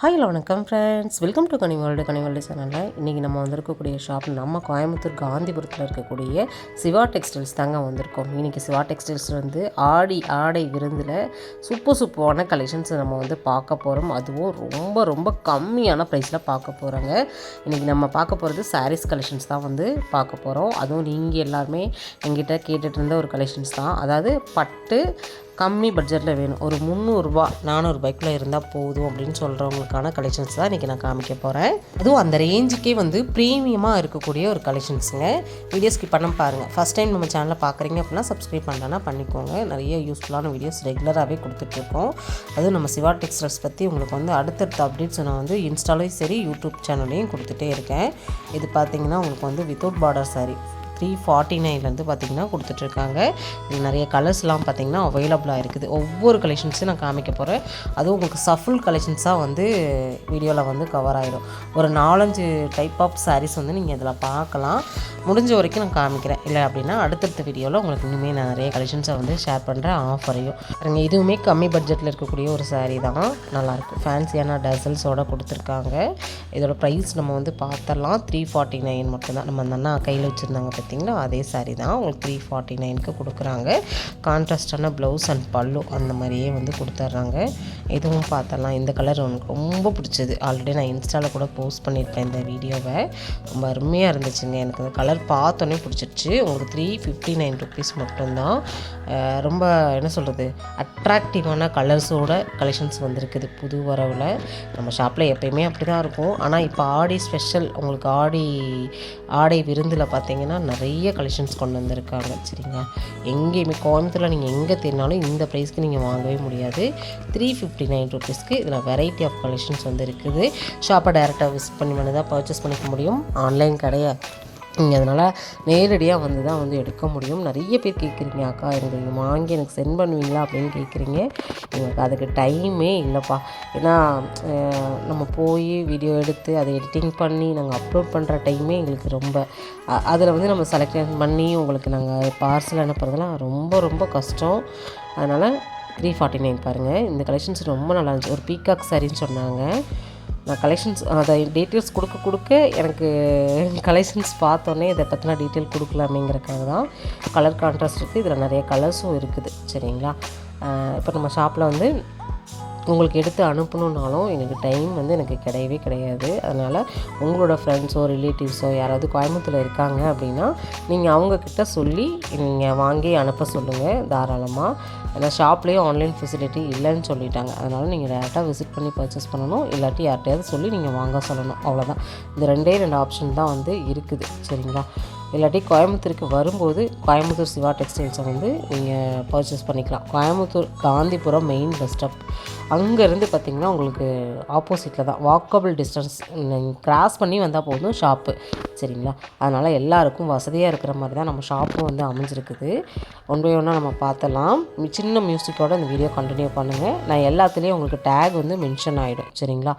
Hi வணக்கம் friends welcome to Kani world Kani சேனலில் இன்றைக்கி நம்ம வந்திருக்கக்கூடிய ஷாப் நம்ம கோயம்புத்தூர் காந்திபுரத்தில் இருக்கக்கூடிய சிவா டெக்ஸ்டைல்ஸ் தாங்க வந்திருக்கோம். இன்றைக்கி சிவா டெக்ஸ்டைல்ஸ் வந்து ஆடி ஆடை விருந்தில் சூப்பர் சூப்பரான கலெக்ஷன்ஸ் நம்ம வந்து பார்க்க போகிறோம் அதுவும் ரொம்ப ரொம்ப கம்மியான ப்ரைஸில் பார்க்க போகிறோங்க இன்றைக்கி நம்ம பார்க்க போகிறது சாரீஸ் கலெக்ஷன்ஸ் தான் வந்து பார்க்க போகிறோம் அதுவும் நீங்கள் எல்லாருமே எங்கிட்ட கேட்டுட்டு இருந்த ஒரு கலெக்ஷன்ஸ் தான். அதாவது பட்டு கம்மி பட்ஜெட்டில் வேணும். ஒரு முந்நூறுரூபா நானூறுபாய்க்குள்ளே இருந்தால் போதும் அப்படின்னு சொல்கிறவங்களுக்கான கலெக்ஷன்ஸ் தான் இன்றைக்கி நான் காமிக்க போகிறேன். அதுவும் அந்த ரேஞ்சுக்கே வந்து ப்ரீமியமாக இருக்கக்கூடிய ஒரு கலெக்ஷன்ஸுங்க வீடியோ ஸ்கிப் பண்ண பாருங்கள் ஃபஸ்ட் டைம் நம்ம சேனலில் பார்க்குறீங்க அப்படின்னா சப்ஸ்கிரைப் பண்ணலன்னா பண்ணிக்கோங்க. நிறைய யூஸ்ஃபுல்லான வீடியோஸ் ரெகுலராகவே கொடுத்துட்ருக்கோம். அதுவும் நம்ம சிவா டெக்ஸ்டைல்ஸ் பற்றி உங்களுக்கு வந்து அடுத்தடுத்த அப்டேட்ஸ் நான் வந்து இன்ஸ்டாலையும் சரி யூடியூப் சேனல்லையும் கொடுத்துட்டே இருக்கேன். இது பார்த்தீங்கன்னா உங்களுக்கு வந்து without border sari three forty நைன்லேருந்து பார்த்தீங்கன்னா கொடுத்துட்ருக்காங்க. இதில் நிறைய கலர்ஸ்லாம் பார்த்தீங்கன்னா அவைலபிளாக இருக்குது. ஒவ்வொரு கலெக்ஷன்ஸும் நான் காமிக்க போகிறேன் அதுவும் உங்களுக்கு சஃபுல் கலெக்ஷன்ஸாக வந்து வீடியோவில் வந்து கவர் ஆகிடும் ஒரு நாலஞ்சு டைப் ஆஃப் சாரீஸ் வந்து நீங்கள் இதில் பார்க்கலாம். முடிஞ்ச வரைக்கும் நான் காமிக்கிறேன். இல்லை அப்படின்னா அடுத்தடுத்த வீடியோவில் உங்களுக்கு இனிமேல் நான் நிறைய கலெக்ஷன்ஸை வந்து ஷேர் பண்ணுறேன் ஆஃபரையும் பாருங்க இதுவுமே கம்மி பட்ஜெட்டில் இருக்கக்கூடிய ஒரு சாரீ தான். நல்லாயிருக்கும் ஃபேன்சியான டசல்ஸோடு கொடுத்துருக்காங்க. இதோட ப்ரைஸ் நம்ம வந்து பார்த்துடலாம் த்ரீ ஃபார்ட்டி நைன் மட்டும்தான். நம்ம அந்த அண்ணா கையில் வச்சுருந்தாங்க பார்த்தீங்களா அதே சாரீ தான். உங்களுக்கு த்ரீ ஃபார்ட்டி நைனுக்கு கொடுக்குறாங்க. கான்ட்ராஸ்டான ப்ளவுஸ் அண்ட் பல்லு அந்த மாதிரியே வந்து கொடுத்துட்றாங்க இதுவும் பார்த்தலாம். இந்த கலர் எனக்கு ரொம்ப பிடிச்சது. ஆல்ரெடி நான் இன்ஸ்டாவில் கூட போஸ்ட் பண்ணியிருப்பேன் இந்த வீடியோவை. ரொம்ப அருமையாக இருந்துச்சுங்க. எனக்கு இந்த கலர் பார்த்தோன்னே பிடிச்சிருச்சு. உங்களுக்கு த்ரீ ஃபிஃப்டி நைன் ருபீஸ் மட்டும்தான் ரொம்ப என்ன சொல்கிறது அட்ராக்டிவான கலர்ஸோட கலெக்ஷன்ஸ் வந்திருக்குது புது வரவில். நம்ம ஷாப்பில் எப்பயுமே அப்படி தான் இருக்கும். ஆனால் இப்போ ஆடி ஸ்பெஷல் உங்களுக்கு ஆடி ஆடை விருந்தில் பார்த்தீங்கன்னா நிறைய கலெக்ஷன்ஸ் கொண்டு வந்திருக்காங்க சரிங்களா எங்கேயுமே கோயம்புத்தூரில் நீங்கள் எங்கே தேடினாலும் இந்த ப்ரைஸ்க்கு நீங்கள் வாங்கவே முடியாது. த்ரீ ஃபிஃப்டி நைன் ருபீஸ்க்கு இதில் வெரைட்டி ஆஃப் கலெக்ஷன்ஸ் வந்து இருக்குது. ஷாப்பை டைரெக்டாக விசிட் பண்ணி மட்டும் தான் பர்ச்சேஸ் பண்ணிக்க முடியும். ஆன்லைன் கிடையாது நீங்கள் அதனால் நேரடியாக வந்து தான் வந்து எடுக்க முடியும். நிறைய பேர் கேட்குறீங்க அக்கா எனக்கு வாங்கி எனக்கு சென்ட் பண்ணுவீங்களா? அப்படின்னு கேட்குறீங்க எங்களுக்கு அதுக்கு டைமே இல்லைப்பா. ஏன்னா நம்ம போய் வீடியோ எடுத்து அதை எடிட்டிங் பண்ணி நாங்கள் அப்லோட் பண்ணுற டைமே எங்களுக்கு ரொம்ப அதில் வந்து நம்ம செலக்ட் பண்ணி உங்களுக்கு நாங்கள் பார்சல் அனுப்புறதுலாம் ரொம்ப ரொம்ப கஷ்டம். அதனால் த்ரீ ஃபார்ட்டி நைன் பாருங்கள் இந்த கலெக்ஷன்ஸ் ரொம்ப நல்லா இருந்துச்சு. ஒரு பீகாக் சாரின்னு சொன்னாங்க. நான் கலெக்ஷன்ஸ் அதை டீட்டெயில்ஸ் கொடுக்க கொடுக்க எனக்கு கலெக்ஷன்ஸ் பார்த்தோன்னே இதை பற்றின டீட்டெயில் கொடுக்கலாமேங்கிறக்காக தான் கலர் கான்ட்ராஸ்ட் இருக்குது இதில் நிறைய கலர்ஸும் இருக்குது. சரிங்களா? இப்போ நம்ம ஷாப்பில் வந்து உங்களுக்கு எடுத்து அனுப்பணுன்னாலும் எனக்கு டைம் வந்து எனக்கு கிடையவே கிடையாது. அதனால் உங்களோட ஃப்ரெண்ட்ஸோ ரிலேட்டிவ்ஸோ யாராவது கோயம்புத்தூரில் இருக்காங்க அப்படின்னா நீங்கள் அவங்கக்கிட்ட சொல்லி நீங்கள் வாங்கி அனுப்ப சொல்லுங்கள் தாராளமாக ஏன்னா ஷாப்லேயும் ஆன்லைன் ஃபெசிலிட்டி இல்லைன்னு சொல்லிட்டாங்க. அதனால் நீங்கள் டேரெக்டாக விசிட் பண்ணி பர்ச்சேஸ் பண்ணணும். இல்லாட்டி யார்கிட்டையாவது சொல்லி நீங்கள் வாங்க சொல்லணும். அவ்வளோதான் இந்த ரெண்டே ரெண்டு ஆப்ஷன் தான் வந்து இருக்குது. சரிங்களா? இல்லாட்டி கோயம்புத்தூருக்கு வரும்போது கோயம்புத்தூர் சிவா டெக்ஸ்டைல்ஸை வந்து நீங்கள் பர்ச்சேஸ் பண்ணிக்கலாம். Coimbatore Gandhipuram main bus stop அங்கேருந்து பார்த்திங்கன்னா உங்களுக்கு ஆப்போசிட்டில் தான் வாக்கபிள் டிஸ்டன்ஸ் நீங்கள் கிராஸ் பண்ணி வந்தால் போதும் ஷாப்பு சரிங்களா? அதனால் எல்லாருக்கும் வசதியாக இருக்கிற மாதிரி தான் நம்ம ஷாப்பும் வந்து அமைஞ்சிருக்குது. ஒன் பை ஒன்றா நம்ம பார்த்தலாம் சின்ன மியூசிக்கோட இந்த வீடியோ கண்டினியூ பண்ணுங்கள் நான் எல்லாத்துலேயும் உங்களுக்கு டேக் வந்து மென்ஷன் ஆகிடும் சரிங்களா?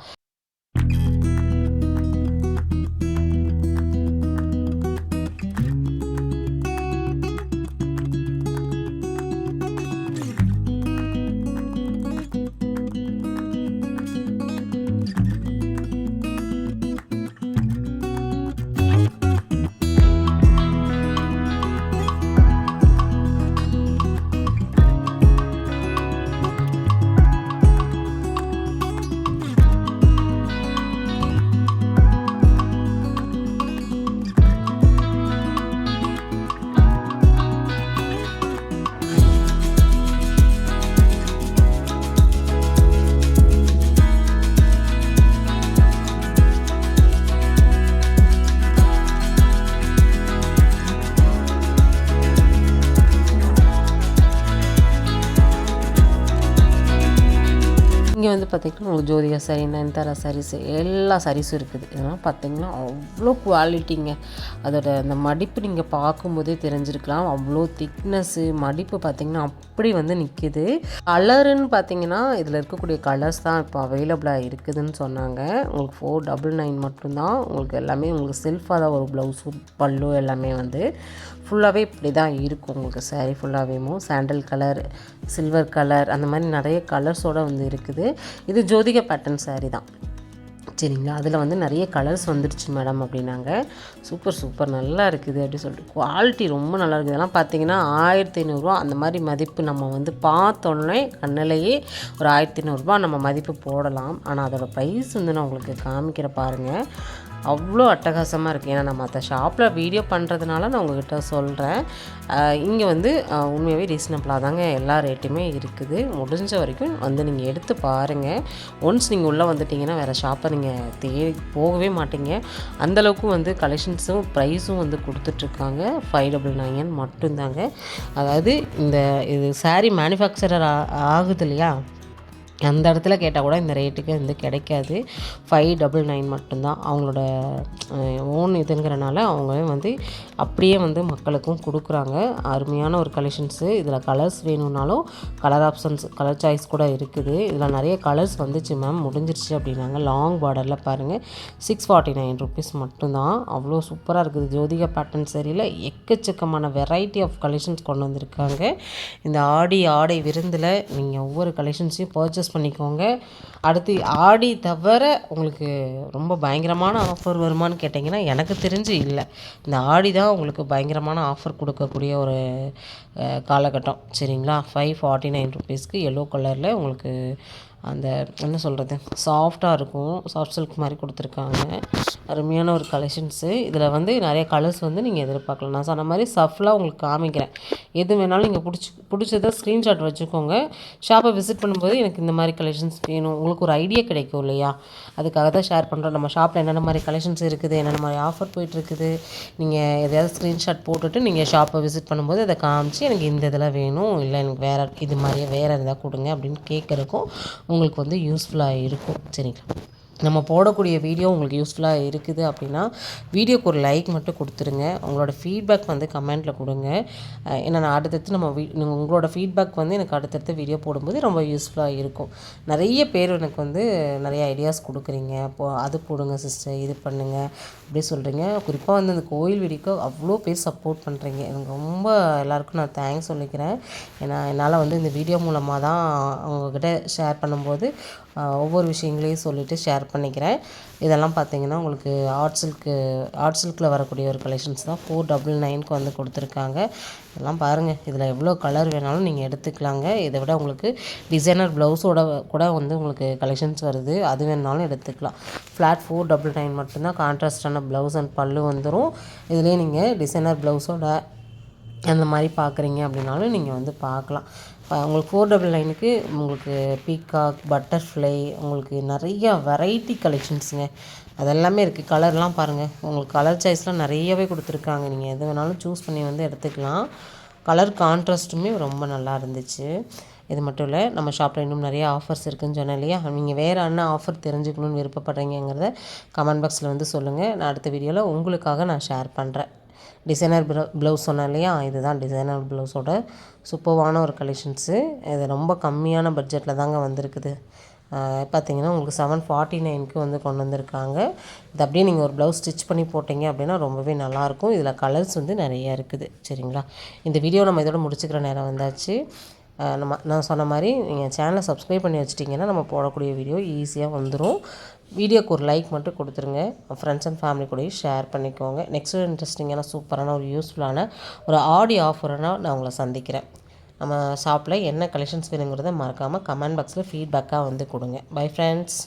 இங்கே வந்து பார்த்திங்கன்னா உங்களுக்கு ஜோதிகா சாரி நயன்தாரா சாரீஸ் எல்லா சாரீஸும் இருக்குது. இதெல்லாம் பார்த்திங்கன்னா அவ்வளோ குவாலிட்டிங்க அதோட அந்த மடிப்பு நீங்கள் பார்க்கும்போதே தெரிஞ்சிருக்கலாம். அவ்வளோ திக்னஸ்ஸு மடிப்பு பார்த்திங்கன்னா அப்படி வந்து நிற்கிது கலருன்னு பார்த்தீங்கன்னா இதில் இருக்கக்கூடிய கலர்ஸ் தான் இப்போ அவைலபிளாக இருக்குதுன்னு சொன்னாங்க. உங்களுக்கு ஃபோர் டபுள் நைன் மட்டும்தான். உங்களுக்கு எல்லாமே உங்களுக்கு செல்ஃபாக தான் ஒரு ப்ளவுஸு பல்லு எல்லாமே வந்து ஃபுல்லாகவே இப்படி தான் இருக்கும். உங்களுக்கு சாரீ ஃபுல்லாகவேமோ சாண்டல் கலர் சில்வர் கலர் அந்த மாதிரி நிறைய கலர்ஸோடு வந்து இருக்குது. இது ஜோதிகா பேட்டர்ன் சாரீ தான். சரிங்களா? அதில் வந்து நிறைய கலர்ஸ் வந்துடுச்சு மேடம் அப்படின்னாங்க. சூப்பர் சூப்பர் நல்லா இருக்குது அப்படின்னு சொல்லிட்டு. குவாலிட்டி ரொம்ப நல்லா இருக்குது. இதெல்லாம் பார்த்தீங்கன்னா ஆயிரத்தி ஐநூறுரூவா அந்த மாதிரி மதிப்பு நம்ம வந்து பார்த்தோன்னே கண்ணிலேயே ஒரு ஆயிரத்தி ஐநூறுரூபா நம்ம மதிப்பு போடலாம். ஆனால் அதோடய ப்ரைஸ் வந்து நான் உங்களுக்கு காமிக்கிற பாருங்கள் அவ்வளோ அட்டகாசமாக இருக்குது. ஏன்னா நான் மற்ற ஷாப்பில் வீடியோ பண்ணுறதுனால நான் உங்ககிட்ட சொல்கிறேன். இங்கே வந்து உண்மையாகவே ரீசனபிளாக தாங்க எல்லா ரேட்டுமே இருக்குது. முடிஞ்ச வரைக்கும் வந்து நீங்கள் எடுத்து பாருங்கள் ஒன்ஸ் நீங்கள் உள்ளே வந்துட்டிங்கன்னா வேறு ஷாப்பை நீங்கள் தேடி போகவே மாட்டீங்க. அந்தளவுக்கு வந்து கலெக்ஷன்ஸும் ப்ரைஸும் வந்து கொடுத்துட்ருக்காங்க. ஃபைவ் டபுள் நைன் மட்டும்தாங்க. அதாவது இந்த இது சாரீ மேனுஃபேக்சரர் ஆகுது இல்லையா? அந்த இடத்துல கேட்டால் கூட இந்த ரேட்டுக்கு வந்து கிடைக்காது. ஃபைவ் டபுள் நைன் மட்டும்தான். அவங்களோட ஓன் இதுங்கிறனால அவங்க வந்து அப்படியே வந்து மக்களுக்கும் கொடுக்குறாங்க. அருமையான ஒரு கலெக்ஷன்ஸு இதில் கலர்ஸ் வேணும்னாலும் கலர் ஆப்ஷன்ஸ் கலர் சாய்ஸ் கூட இருக்குது. இதில் நிறைய கலர்ஸ் வந்துச்சு மேம் முடிஞ்சிருச்சு அப்படின்னாங்க. லாங் பார்டரில் பாருங்கள் சிக்ஸ் ஃபார்ட்டி நைன் ருபீஸ் மட்டும்தான். அவ்வளோ சூப்பராக இருக்குது. ஜோதிகா பேட்டர்ன் சரியில் எக்கச்சக்கமான வெரைட்டி ஆஃப் கலெக்ஷன்ஸ் கொண்டு வந்திருக்காங்க. இந்த ஆடி ஆடை விருந்தில் நீங்கள் ஒவ்வொரு கலெக்ஷன்ஸையும் பர்ச்சேஸ் பண்ணிக்கோங்க. அடுத்து ஆடி தவிர உங்களுக்கு ரொம்ப பயங்கரமான ஆஃபர் வருமான்னு கேட்டிங்கன்னா எனக்கு தெரிஞ்சு இல்லை. இந்த ஆடி தான் உங்களுக்கு பயங்கரமான ஆஃபர் கொடுக்கக்கூடிய ஒரு காலகட்டம். சரிங்களா? ஃபைவ் ஃபார்ட்டி நைன் ருபீஸ்க்கு எல்லோ கலரில் உங்களுக்கு அந்த என்ன சொல்கிறது சாஃப்டாக இருக்கும். சாஃப்ட் சில்க் மாதிரி கொடுத்துருக்காங்க. அருமையான ஒரு கலெக்ஷன்ஸு இதில் வந்து நிறைய கலர்ஸ் வந்து நீங்கள் எதிர்பார்க்கலாம். நான் சொன்ன மாதிரி சஃப்லாக உங்களுக்கு காமிக்கிறேன். எது வேணாலும் நீங்கள் பிடிச்சி பிடிச்சதை ஸ்க்ரீன்ஷாட் வச்சுக்கோங்க. ஷாப்பை விசிட் பண்ணும்போது எனக்கு இந்த மாதிரி கலெக்ஷன்ஸ் வேணும். உங்களுக்கு ஒரு ஐடியா கிடைக்கும் இல்லையா? அதுக்காக தான் ஷேர் பண்ணுறோம் நம்ம ஷாப்பில் என்னென்ன மாதிரி கலெக்ஷன்ஸ் இருக்குது என்னென்ன மாதிரி ஆஃபர் போயிட்டுருக்குது நீங்கள் எதையாவது ஸ்க்ரீன்ஷாட் போட்டுட்டு நீங்கள் ஷாப்பை விசிட் பண்ணும்போது அதை காமிச்சு எனக்கு இந்த இதெல்லாம் வேணும் இல்லை எனக்கு வேறு இது மாதிரியே வேறு எதாவது கொடுங்க அப்படின்னு கேட்குறக்கும் உங்களுக்கு வந்து யூஸ்ஃபுல்லாக இருக்கும். சரிங்களா? நம்ம போடக்கூடிய வீடியோ உங்களுக்கு யூஸ்ஃபுல்லாக இருக்குது அப்படின்னா வீடியோக்கு ஒரு லைக் மட்டும் கொடுத்துருங்க. உங்களோட ஃபீட்பேக் வந்து கமெண்ட்டில் கொடுங்க. ஏன்னா நான் அடுத்தடுத்து நம்ம வீ உங்களோட ஃபீட்பேக் வந்து எனக்கு அடுத்தடுத்து வீடியோ போடும்போது ரொம்ப யூஸ்ஃபுல்லாக இருக்கும். நிறைய பேர் எனக்கு வந்து நிறைய ஐடியாஸ் கொடுக்குறீங்க. இப்போ அது போடுங்க சிஸ்டர் இது பண்ணுங்க. அப்படி சொல்கிறீங்க குறிப்பாக வந்து அந்த கோயில் வீடியோக்கு அவ்வளோ பேர் சப்போர்ட் பண்ணுறீங்க எனக்கு ரொம்ப எல்லாருக்கும் நான் தேங்க்ஸ் சொல்லிக்கிறேன். ஏன்னா என்னால் வந்து இந்த வீடியோ மூலமாக தான் அவங்கக்கிட்ட ஷேர் பண்ணும்போது ஒவ்வொரு விஷயங்களையும் சொல்லிவிட்டு ஷேர் பண்ணிக்கிறேன். இதெல்லாம் பார்த்தீங்கன்னா உங்களுக்கு ஆர்ட் சில்க்கு ஆர்ட் சில்கில் வரக்கூடிய ஒரு கலெக்ஷன்ஸ் தான். ஃபோர் டபுள் நைனுக்கு வந்து கொடுத்துருக்காங்க. இதெல்லாம் பாருங்கள் இதில் எவ்வளோ கலர் வேணாலும் நீங்கள் எடுத்துக்கலாங்க. இதை விட உங்களுக்கு டிசைனர் ப்ளவுஸோட கூட வந்து உங்களுக்கு கலெக்ஷன்ஸ் வருது. அது வேணாலும் எடுத்துக்கலாம். ஃப்ளாட் ஃபோர் டபுள் நைன் மட்டும்தான் கான்ட்ராஸ்டான ப்ளவுஸ் அண்ட் பல்லு வந்துடும் இதுலேயே நீங்கள் டிசைனர் ப்ளவுஸோட அந்த மாதிரி பார்க்குறீங்க அப்படின்னாலும் நீங்கள் வந்து பார்க்கலாம் உங்களுக்கு ஃபோர் டபுள் நைனுக்கு உங்களுக்கு பீகாக் பட்டர்ஃப்ளை உங்களுக்கு நிறையா வெரைட்டி கலெக்ஷன்ஸுங்க அதெல்லாமே இருக்குது கலர்லாம் பாருங்கள் உங்களுக்கு கலர் சாய்ஸ்லாம் நிறையவே கொடுத்துருக்காங்க. நீங்கள் எது வேணாலும் சூஸ் பண்ணி வந்து எடுத்துக்கலாம். கலர் கான்ட்ராஸ்ட்டுமே ரொம்ப நல்லா இருந்துச்சு. இது மட்டும் இல்லை நம்ம ஷாப்பில் இன்னும் நிறைய ஆஃபர்ஸ் இருக்குதுன்னு சொன்னேன் இல்லையா? நீங்கள் வேறு என்ன ஆஃபர் தெரிஞ்சுக்கணும்னு விருப்பப்படுறீங்கிறத கமெண்ட் பாக்ஸில் வந்து சொல்லுங்கள் நான் அடுத்த வீடியோவில் உங்களுக்காக நான் ஷேர் பண்ணுறேன் டிசைனர் ப்ளவு ப்ளவுஸ் சொன்னேன் இல்லையா? இதுதான் டிசைனர் ப்ளவுஸோட சூப்பர்வான ஒரு கலெக்ஷன்ஸு இது ரொம்ப கம்மியான பட்ஜெட்டில் தாங்க வந்திருக்குது. பார்த்தீங்கன்னா உங்களுக்கு செவன் ஃபார்ட்டி நைனுக்கு வந்து கொண்டு வந்திருக்காங்க. இது அப்படியே நீங்கள் ஒரு ப்ளவுஸ் ஸ்டிச் பண்ணி போட்டிங்க அப்படின்னா ரொம்பவே நல்லாயிருக்கும். இதில் கலர்ஸ் வந்து நிறைய இருக்குது. சரிங்களா? இந்த வீடியோ நம்ம இதோட முடிச்சுக்கிற நேரம் வந்தாச்சு. நம்ம நான் சொன்ன மாதிரி நீங்கள் சேனலை சப்ஸ்கிரைப் பண்ணி வச்சிட்டிங்கன்னா நம்ம போடக்கூடிய வீடியோ ஈஸியாக வந்துடும் வீடியோக்கு ஒரு லைக் மட்டும் கொடுத்துருங்க. ஃப்ரெண்ட்ஸ் அண்ட் ஃபேமிலி கூடயும் ஷேர் பண்ணிக்கோங்க. நெக்ஸ்ட் இன்ட்ரெஸ்டிங்கான சூப்பரான ஒரு யூஸ்ஃபுல்லான ஒரு ஆடி ஆஃபர்னா நான் உங்களை சந்திக்கிறேன். நம்ம ஷாப்பில் என்ன கலெக்ஷன்ஸ் வேணுங்கிறத மறக்காமல் கமெண்ட் பாக்ஸில் ஃபீட்பேக்காக வந்து கொடுங்க. Bye friends